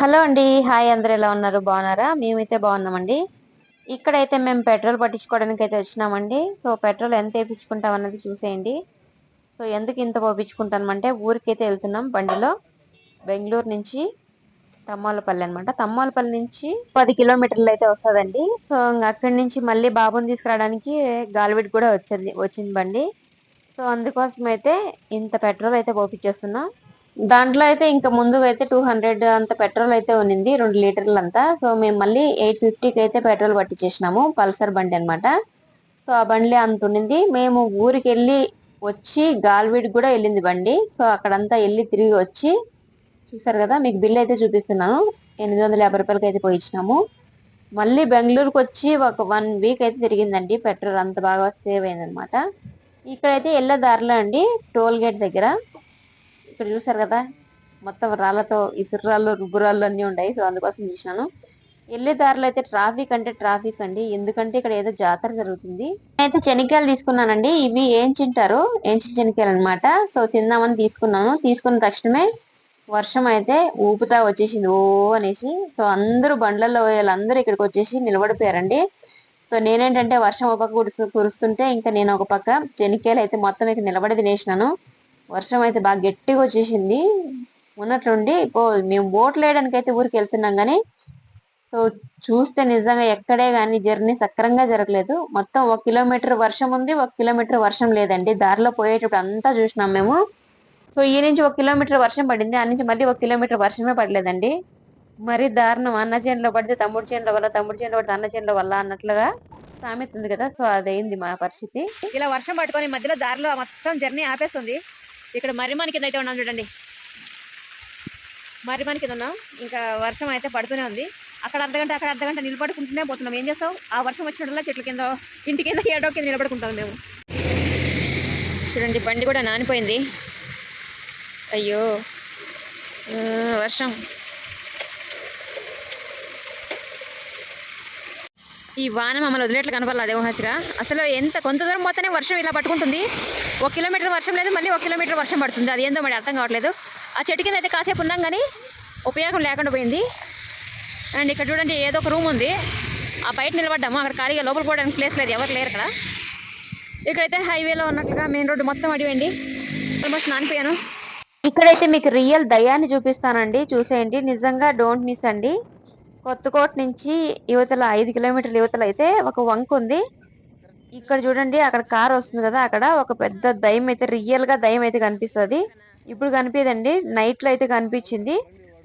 Hello అండి. Hi అందరు ఎలా ఉన్నారు? బాగున్నారా? మేమైతే బాగున్నామండి. ఇక్కడైతే మేము పెట్రోల్ పట్టించుకోవడానికి అయితే వచ్చినామండి. సో పెట్రోల్ ఎంత వేయించుకుంటాం అన్నది చూసేయండి. సో ఎందుకు ఇంత పోపించుకుంటామంటే ఊరికైతే వెళ్తున్నాం బండిలో. బెంగళూరు నుంచి తమ్మాలపల్లి అనమాట తమ్మాలపల్లి నుంచి పది కిలోమీటర్లు అయితే వస్తుందండి. సో అక్కడి నుంచి మళ్ళీ బాబుని తీసుకురావడానికి గాలివిడి కూడా వచ్చింది వచ్చింది బండి. సో అందుకోసం అయితే ఇంత పెట్రోల్ అయితే పోపించేస్తున్నాం దాంట్లో అయితే ఇంకా ముందుగా అయితే టూ హండ్రెడ్ అంత పెట్రోల్ అయితే ఉన్నింది రెండు లీటర్లు అంతా సో మేము మళ్ళీ ఎయిట్ ఫిఫ్టీకి అయితే పెట్రోల్ పట్టించేసినాము పల్సర్ బండి అనమాట సో ఆ బండిలే అంత ఉన్నింది. మేము ఊరికి వెళ్ళి వచ్చి గాల్వీడికి కూడా వెళ్ళింది బండి. సో అక్కడంతా వెళ్ళి తిరిగి వచ్చి చూసారు కదా మీకు బిల్ అయితే చూపిస్తున్నాను. ఎనిమిది వందల యాభై రూపాయలకి అయితే పోయించినాము మళ్ళీ బెంగళూరుకి వచ్చి ఒక వన్ వీక్ అయితే తిరిగిందండి. పెట్రోల్ అంత బాగా సేవ్ అయిందనమాట ఇక్కడైతే వెళ్ళే దారిలో అండి టోల్ గేట్ దగ్గర. ఇక్కడ చూసారు కదా మొత్తం రాళ్ళతో ఇసురాళ్ళు రుబ్బురాళ్ళు అన్నీ ఉన్నాయి. సో అందుకోసం చూసినాను వెళ్ళే దారిలో అయితే ట్రాఫిక్ అంటే ట్రాఫిక్ అండి. ఎందుకంటే ఇక్కడ ఏదో జాతర జరుగుతుంది. అయితే చెనిక్కాయలు తీసుకున్నానండి. ఇవి ఏం చింటారు ఏంచిన చెనిక్కాయలు అనమాట సో తిందామని తీసుకున్నాను. తీసుకున్న తక్షణమే వర్షం అయితే ఊపుతా వచ్చేసింది. ఓ అనేసి. సో అందరూ బండ్లలో వాళ్ళందరూ ఇక్కడికి వచ్చేసి నిలబడిపోయారండి. సో నేనేంటంటే వర్షం ఒక పక్క కురుస్తుంటే ఇంకా నేను ఒక పక్క చెనిక్కాయలు అయితే మొత్తం ఇక్కడ నిలబడి తినేసినాను. వర్షం అయితే బాగా గట్టిగా వచ్చేసింది ఉన్నట్లుండి పో మేము బోట్లు వేయడానికి అయితే ఊరికి వెళ్తున్నాం కానీ సో చూస్తే నిజంగా ఎక్కడే కానీ జర్నీ సక్రంగా జరగలేదు. మొత్తం ఒక కిలోమీటర్ వర్షం ఉంది ఒక కిలోమీటర్ వర్షం లేదండి. దారిలో పోయేటప్పుడు అంతా చూసినాం మేము. సో ఈ నుంచి ఒక కిలోమీటర్ వర్షం పడింది ఆ నుంచి మళ్ళీ ఒక కిలోమీటర్ వర్షమే పడలేదండి. మరి దారుణం అన్న చేనులో పడితే తమ్ముడు చేనుల వల్ల తమ్ముడు చేనులో పడితే అన్న చేనుల వల్ల అన్నట్లుగా సామెత ఉంది కదా. సో అదైంది మా పరిస్థితి. ఇలా వర్షం పట్టుకొని మధ్యలో దారిలో మొత్తం జర్నీ ఆపేస్తుంది. ఇక్కడ మర్రిమాని కింద అయితే ఉన్నాం చూడండి. మర్రిమాని కింద ఉన్నాం. ఇంకా వర్షం అయితే పడుతూనే ఉంది. అక్కడ అర్ధగంట అక్కడ అర్ధగంట నిలబడుకుంటూనే పోతున్నాం. ఏం చేస్తావు? ఆ వర్షం వచ్చినట్ల చెట్ల కింద ఇంటి కింద ఏడో కింద నిలబడుకుంటాం మేము. చూడండి బండి కూడా నానిపోయింది. అయ్యో వర్షం. ఈ వాన మమ్మల్ని వదిలేట్లు కనపడాలి అదే ఊహచ్చుగా అసలు ఎంత కొంత దూరం పోతేనే వర్షం ఇలా పట్టుకుంటుంది. ఒక కిలోమీటర్ వర్షం లేదు మళ్ళీ ఒక కిలోమీటర్ వర్షం పడుతుంది. అది ఏందో మరి అర్థం కావట్లేదు. ఆ చెట్టు కింద అయితే కాసేపు ఉన్నాం కానీ ఉపయోగం లేకుండా పోయింది. అండ్ ఇక్కడ చూడండి ఏదో ఒక రూమ్ ఉంది. ఆ బయట నిలబడ్డాము. అక్కడ ఖాళీగా లోపల పోవడానికి ప్లేస్ లేదు. ఎవరు లేరు ఇక్కడ. ఇక్కడైతే హైవేలో ఉన్నట్లుగా మెయిన్ రోడ్డు మొత్తం అడివండి. ఆల్మోస్ట్ నానిపోయాను. ఇక్కడైతే మీకు రియల్ దయాన్ని చూపిస్తానండి. చూసేయండి. నిజంగా డోంట్ మిస్ అండి. కొత్తకోట నుంచి యువతల ఐదు కిలోమీటర్ల యువతల అయితే ఒక వంక ఉంది ఇక్కడ చూడండి అక్కడ కార్ వస్తుంది కదా అక్కడ ఒక పెద్ద దయ్యం అయితే రియల్గా దయ్యం అయితే కనిపిస్తుంది. ఇప్పుడు కనిపించదండి నైట్లో అయితే కనిపించింది.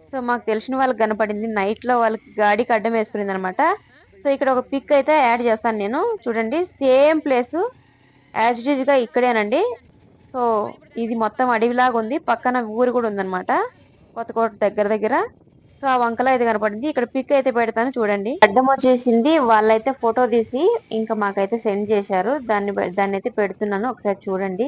సో మాకు తెలిసిన వాళ్ళకి కనపడింది నైట్లో వాళ్ళకి గాడికి అడ్డం వేసుకునింది అనమాట సో ఇక్కడ ఒక పిక్ అయితే యాడ్ చేస్తాను నేను. చూడండి సేమ్ ప్లేస్ యాజ్గా ఇక్కడేనండి. సో ఇది మొత్తం అడవిలాగా ఉంది. పక్కన ఊరు కూడా ఉందన్నమాట కొత్తకోట దగ్గర దగ్గర. సో ఆ వంకలో అయితే కనపడింది. ఇక్కడ పిక్ అయితే పెడతాను చూడండి. అడ్డం వచ్చేసింది. వాళ్ళైతే ఫోటో తీసి ఇంకా మాకైతే సెండ్ చేశారు. దాన్ని దాన్ని అయితే పెడుతున్నాను. ఒకసారి చూడండి.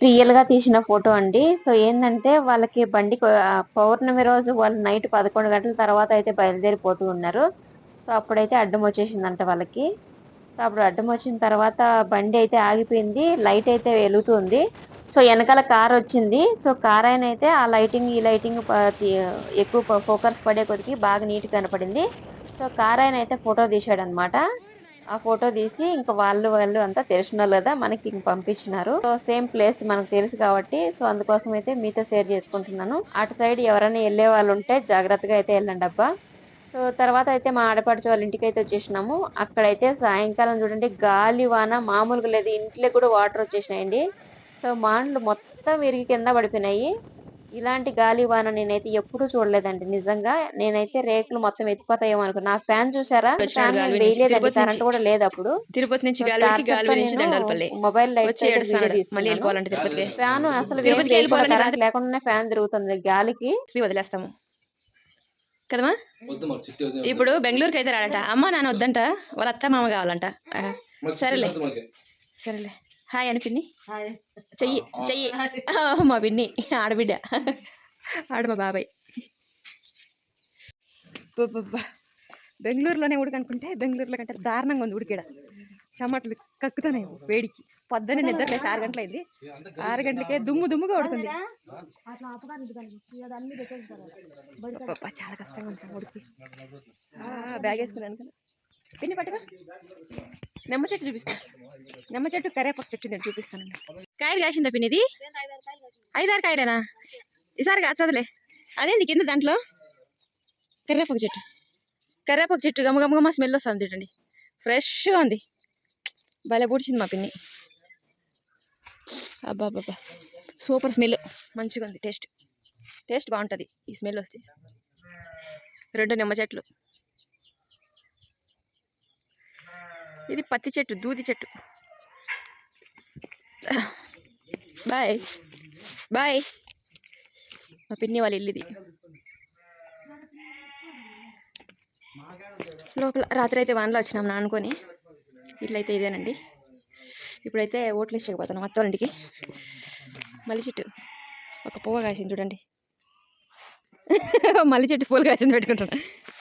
రియల్గా తీసిన ఫోటో అండి. సో ఏంటంటే వాళ్ళకి బండి పౌర్ణమి రోజు వాళ్ళు నైట్ పదకొండు గంటల తర్వాత అయితే బయలుదేరిపోతూ ఉన్నారు. సో అప్పుడైతే అడ్డం వచ్చేసిందంట వాళ్ళకి. సో అప్పుడు అడ్డం వచ్చిన తర్వాత బండి అయితే ఆగిపోయింది. లైట్ అయితే వెలుగుతుంది. సో వెనకాల కార్ వచ్చింది. సో కార్ ఆయన అయితే ఆ లైటింగ్ ఈ లైటింగ్ ఎక్కువ ఫోకస్ పడే కొద్దికి బాగా నీట్ కనపడింది. సో కార్ ఆయన అయితే ఫోటో తీశాడు అనమాట ఆ ఫోటో తీసి ఇంకా వాళ్ళు వాళ్ళు అంతా తెలిసిన కదా మనకి ఇంక పంపించినారు. సో సేమ్ ప్లేస్ మనకు తెలుసు కాబట్టి సో అందుకోసం అయితే మీతో షేర్ చేసుకుంటున్నాను. అటు సైడ్ ఎవరైనా వెళ్ళే వాళ్ళు ఉంటే జాగ్రత్తగా అయితే వెళ్ళండి అబ్బా. సో తర్వాత అయితే మా ఆడపడుచు వాళ్ళ ఇంటికి అయితే వచ్చేసినాము. అక్కడైతే సాయంకాలం చూడండి గాలి వాన మామూలుగా లేదు. ఇంట్లో కూడా వాటర్ వచ్చేసినాయండి. సో మాండ్లు మొత్తం విరిగి కింద పడిపోయినాయి. ఇలాంటి గాలి వాన నేనైతే ఎప్పుడూ చూడలేదండి. నిజంగా నేనైతే రేకులు మొత్తం ఎత్తిపోతాయేమో అనుకో నా ఫ్యాన్ చూసారా? ఫ్యాన్ వేయలేదండి. కరెంట్. కూడా లేదు అప్పుడు. తిరుపతి నుంచి మొబైల్ లైట్ ఫ్యాన్ అసలు లేకుండానే ఫ్యాన్ తిరుగుతుంది. గాలికి వదిలేస్తాము. కదమ్మా. ఇప్పుడు బెంగళూరుకి అయితే రాడట. అమ్మ నాన్న వద్దంట. వాళ్ళ అత్త మామ కావాలంట. సరేలే. సరేలే. హాయ్ అని పిన్ని. చెయ్యి చెయ్యి. మా పిన్ని ఆడబిడ్డ. ఆడ మా బాబాయ్. బెంగళూరులోనే ఉడక అనుకుంటే బెంగళూరులో కంటే దారుణంగా ఉంది ఉడికిడ. చెమటలు కక్కుతున్నాయి వేడికి. పొద్దున్నే నిద్రలేసి ఆరు గంటలు అయింది ఆరు గంటలకే దుమ్ము దుమ్ముగా ఉడుకుంది. అబ్బబ్బా, చాలా కష్టంగా ఉంది ఉడికి. ఆ, బ్యాగ్ వేసుకున్నాను కదా పిన్ని పట్టుగా నిమ్మ చెట్టు చూపిస్తా. నిమ్మ చెట్టు కరేపాకు చెట్టు నేను చూపిస్తాను కాయలు కాసిందా పిన్ని ఇది? ఐదారు కాయలేనా? ఈసారి కాచదులే. అదేంది కింద దాంట్లో? కరివేపాకు చెట్టు. కరివేపాకు చెట్టు గమ గమ గమ స్మెల్ వస్తుంది చూడండి. ఫ్రెష్గా ఉంది. భలే పూడ్చింది మా పిన్ని. అబ్బా అబ్బా సూపర్ స్మెల్ మంచిగా ఉంది. టేస్ట్ టేస్ట్ బాగుంటుంది. ఈ స్మెల్ వస్తే. రెండు నిమ్మ చెట్లు. ఇది పత్తి చెట్టు దూది చెట్టు. బాయ్ బాయ్ మా పిన్ని వాళ్ళ వెళ్ళిది లోపల రాత్రి అయితే వానలో వచ్చినాం నా అనుకొని. ఇట్లయితే ఇదేనండి. ఇప్పుడైతే ఓట్లు వేసేకపోతున్నాం అత్త వాళ్ళ మల్లి చెట్టు. ఒక పువ్వ కాసింది చూడండి. మల్లి చెట్టు పూలు కాసింది పెట్టుకుంటున్నా.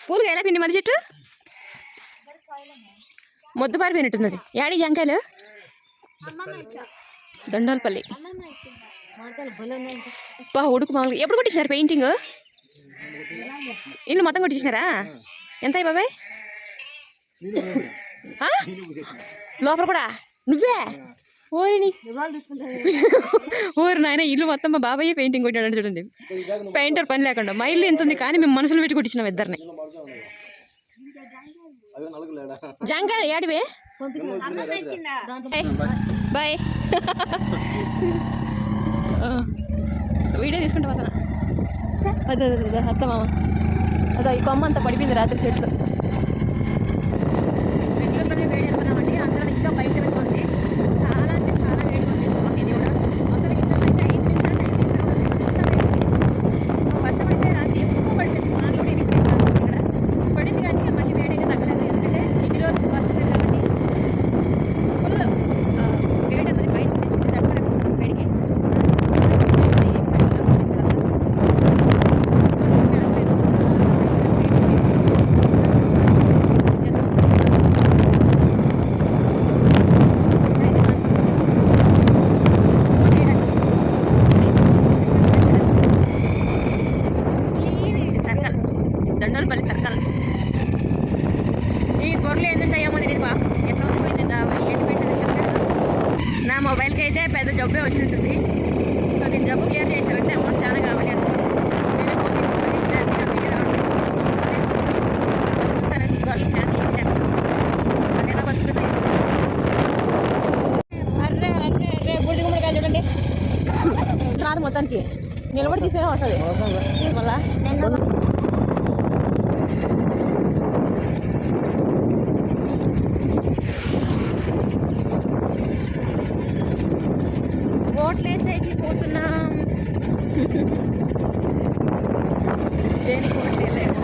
పూలు కాయలా పిండి మల్లి చెట్టు? మొద్దు పారిపోయినట్టుంది అది యాడి జంకాయలు? దండోల్పల్లి. బా ఉడుకు మామూలు ఎప్పుడు కొట్టించినారు పెయింటింగ్? ఇల్లు మొత్తం కొట్టించినారా? ఎంత అయ్యి బాబాయ్? ఆ? లోపల కూడా? నువ్వే? ఓరిని. ఓరి నాయన ఇల్లు మొత్తం మా బాబాయ్ పెయింటింగ్ కొట్టాడు చూడండి. పెయింటర్ పని లేకుండా. మా ఇల్లు ఎంత ఉంది కానీ మేము మనుషులు పెట్టి కొట్టించినాం ఇద్దరిని. జాంకాయ ఏడివే? బాయ్. వీడియో తీసుకుంటా పోతానా అదే అదే అదే అత్త మామ. అదో ఈ కొమ్మ అంతా పడిపోయింది రాత్రి చెట్లు. బెంగళూరులోనే వేడి అనుకున్నామండి అందులో ఇంకా భయంకరంగా ఉంది చాలా అంటే చాలా వేడిగా ఉంది అసలు ఇది కూడా అసలు ఇంట్లో అయితే ఐదు నిమిషాలు ఐదు నిమిషాలు ఉంది. అంతా వేడి. వర్షం అయితే రాత్రి ఎక్కువ పడిపోయింది మా కూడా ఇది ఇక్కడ పడింది కానీ మళ్ళీ వేడైతే తగ్గలేదు ఎందుకంటే ఇన్ని రోజులు వర్షం లేదు కాబట్టి ఫుల్ వేడి అన్నది బయటకు చేసింది తట్టుకోలేకపోతుంది వేడికి ఏం పడలేదు ఇక్కడ. సర్కల్ దండోలపల్లి సర్కల్ ఈ గొర్రెలు ఏంటంటాయేమో తెలియదు బా ఎట్లా ఉండిపోయింది ఏంటి పెట్టింది చెప్పలేదు నా మొబైల్కి అయితే పెద్ద జబ్బే వచ్చినట్టుంది సో దీని జబ్బు క్లియర్ చేసేయాలంటే అమౌంట్ చాలా కావాలి అందుకోసం నేనే ఫోన్ తీసుకున్నాను ఇట్లా మీరు వీడియో రావడం సరే ఈ గొర్రెలు హ్యాపీ ఇచ్చాను అది ఎలా బతుకుతున్నాయి అర్రే అర్రే అర్రే బుడిది గుమ్మడికాయ చూడండి. రాదు మొత్తానికి. నిలబడి తీసేనే వస్తుంది. మళ్ళా ఓట్లేసేకి పోతున్నాం దేనికి ఓట్లేలేము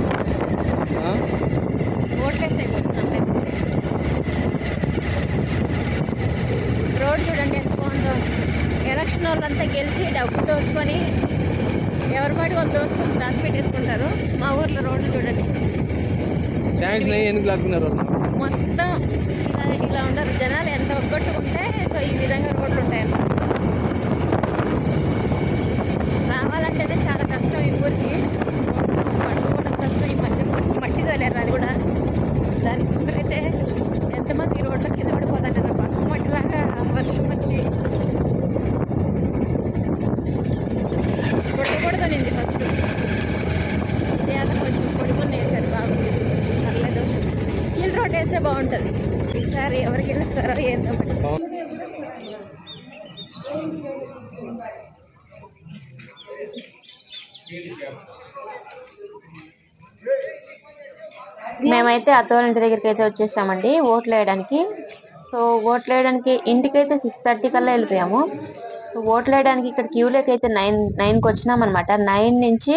ఓట్లేసేకి పోతున్నాం మేము రోడ్ చూడండి ఎంత బాగుందో వాళ్ళంతా గెలిచి డబ్బు దోసుకొని ఎవరి పాటి వాళ్ళు దోసుకొని దాచిపెట్టేసుకుంటారు మా ఊర్లో రోడ్లు చూడండి. ట్యాంక్స్ ఎందుకు లాక్కున్నారు మొత్తం ఇలా ఇలా ఉండరు. జనాలు ఎంత ఒగ్గొట్టుకుంటే సో ఈ విధంగా రోడ్లు ఉంటాయన్నమాట రావాలంటేనే చాలా కష్టం ఈ ఊరికి పట్టుకోవడం కష్టం ఈ మధ్య మట్టి తోలేరు అది కూడా దానికి ముందరైతే ఎంతమంది ఈ రోడ్ల కింద పడిపోతారు పక్క మట్టిలాగా వర్షం వచ్చి కొట్టకూడదనింది ఫస్ట్ ఏదో కొంచెం పొడి పొడి వేసారు బాగుంది ఇప్పుడు కొంచెం పర్లేదు హిల్ వేస్తే బాగుంటుంది. ఈసారి ఎవరికి వెళ్ళిస్తారో ఏందో మేమైతే అత్తవాళ్ళ ఇంటి దగ్గరికి అయితే వచ్చేసామండి ఓట్లు వేయడానికి. సో ఓట్లు వేయడానికి ఇంటికైతే సిక్స్ థర్టీ కల్లా వెళ్ళిపోయాము. సో ఓట్లు వేయడానికి ఇక్కడ క్యూలోకి అయితే నైన్ నైన్కి వచ్చినాం అనమాట నైన్ నుంచి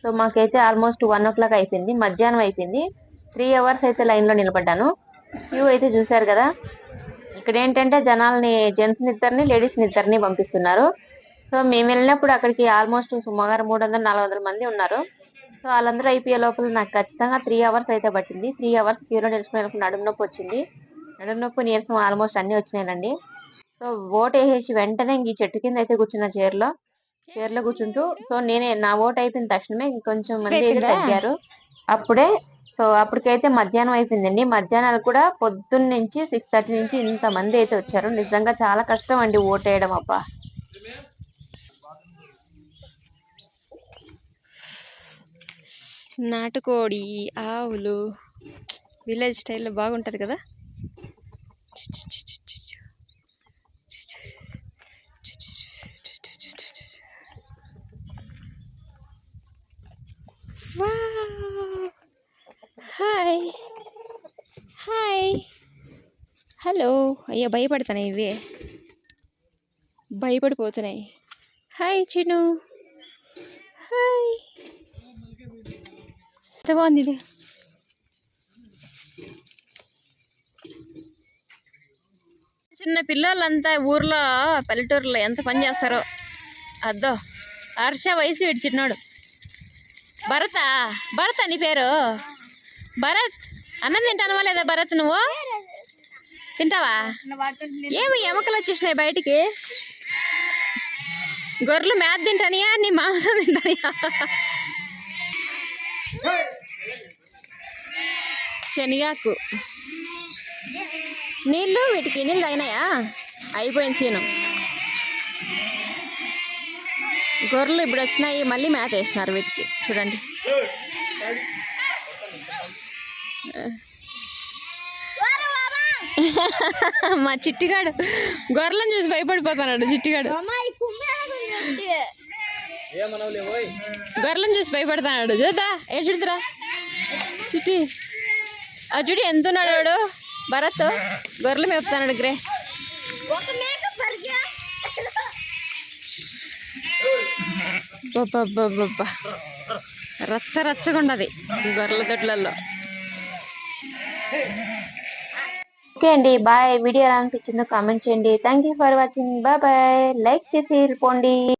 సో మాకైతే ఆల్మోస్ట్ వన్ ఓ క్లాక్ అయిపోయింది మధ్యాహ్నం అయిపోయింది. త్రీ అవర్స్ అయితే లైన్లో నిలబడ్డాను. క్యూ అయితే చూశారు కదా? ఇక్కడ ఏంటంటే జనాల్ని జెంట్స్ ఇద్దరిని లేడీస్ ఇద్దరిని పంపిస్తున్నారు. సో మేము వెళ్ళినప్పుడు అక్కడికి ఆల్మోస్ట్ సుమారు మూడు వందల నాలుగు వందల మంది ఉన్నారు. సో వాళ్ళందరూ అయిపోయే లోపల నాకు ఖచ్చితంగా త్రీ అవర్స్ అయితే పట్టింది. త్రీ అవర్స్ క్యూలో నిలిచిపోయినప్పుడు నడుము నొప్పి వచ్చింది. నడుము నొప్పి నీరసం ఆల్మోస్ట్ అన్ని వచ్చినాయండి. సో ఓట్ వేసేసి వెంటనే ఈ చెట్టు కింద అయితే కూర్చున్న చైర్లో చైర్లో కూర్చుంటూ సో నేనే నా ఓట్ అయిపోయిన తక్షణమే ఇంకొంచెం మంది? తగ్గారు. అప్పుడే సో అప్పటికైతే మధ్యాహ్నం అయిపోయిందండి. మధ్యాహ్నాలు కూడా పొద్దున్న నుంచి సిక్స్ థర్టీ నుంచి ఇంత మంది అయితే వచ్చారు. నిజంగా చాలా కష్టం అండి ఓటేయడం అబ్బా. నాటుకోడి ఆవులు విలేజ్ స్టైల్లో బాగుంటుంది కదా హాయ్ హాయ్ హలో అయ్యో భయపడుతున్నాయి ఇవే. భయపడిపోతున్నాయి. Hi Chinu hi. ఎంత బాగుంది ఇది? చిన్న పిల్లలంతా ఊర్లో పల్లెటూరులో ఎంత పని చేస్తారో. అద్దో హర్ష వయసు వీడు చిన్నోడు. భరత భరత్ నీ పేరు. భరత్ అన్నం తింటానవా లేదా భరత్ నువ్వు? తింటావా? ఏమి ఎముకలు వచ్చేసినాయి బయటికి? గొర్రెలు మేత తింటానియా? నీ మాంసం తింటానియా? శనగాకు. నీళ్ళు వీటికి నీళ్ళు అయినాయా అయిపోయింది సీను. గొర్రెలు ఇప్పుడు వచ్చినాయి మళ్ళీ మేత వేసినారు వీటికి. చూడండి. మా చిట్టిగాడు గొర్రెలను చూసి భయపడిపోతున్నాడు చిట్టిగాడు. గొర్రెలను చూసి భయపడుతున్నాడు చూద్దా ఏ చూడుతురా? చిట్టి ఆ చూడు ఎంత ఉన్నాడు వాడు? భరత్ గొర్రెలు మేపుతున్నాడు గ్రే. రచ్చ రచ్చగా ఉన్నది గొర్రెల దొడ్లలో ఓకే అండి. బాయ్. వీడియో ఎలా అనిపించిందో కామెంట్ చేయండి. Thank you for watching bye bye like చేసి వెళ్ళిపోండి